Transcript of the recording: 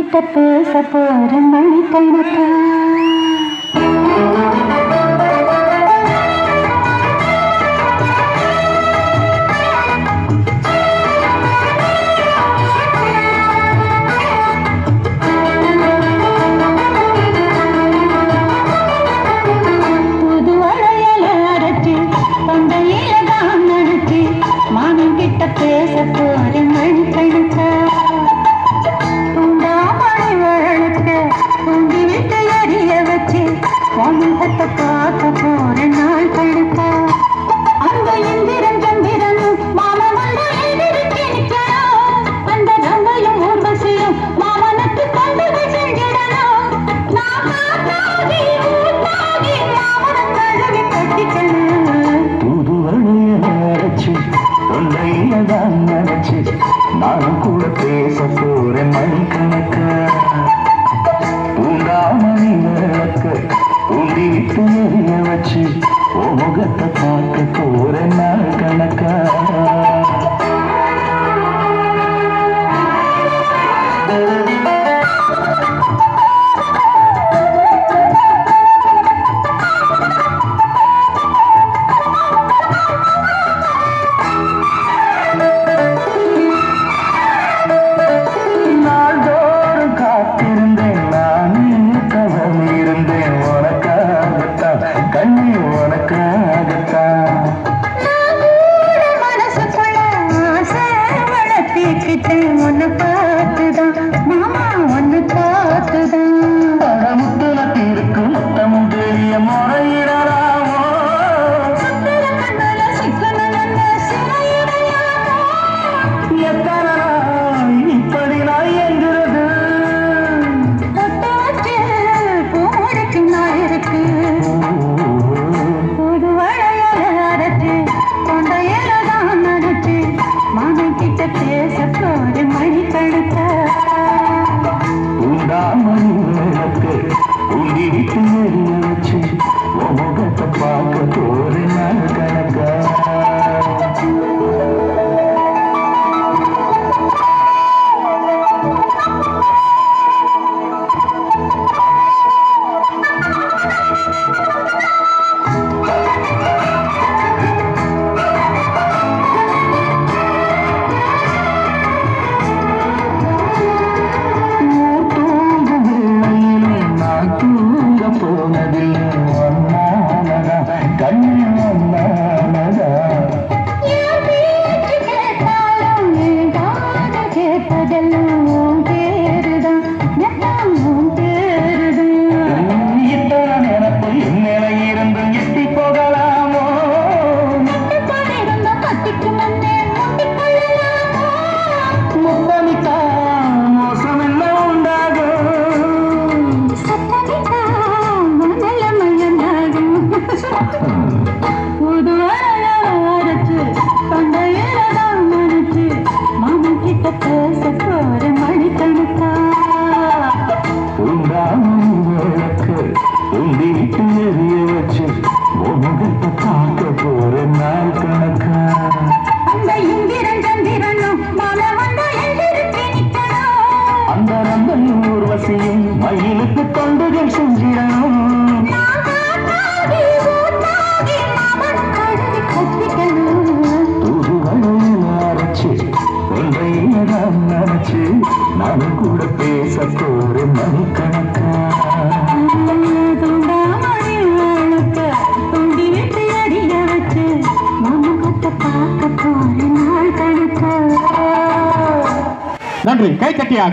கிட்ட பேச போற மணி கணக்கா அவன் கூட பேச போற மணிக்கணக்கு. நன்றி. கை கட்டியா?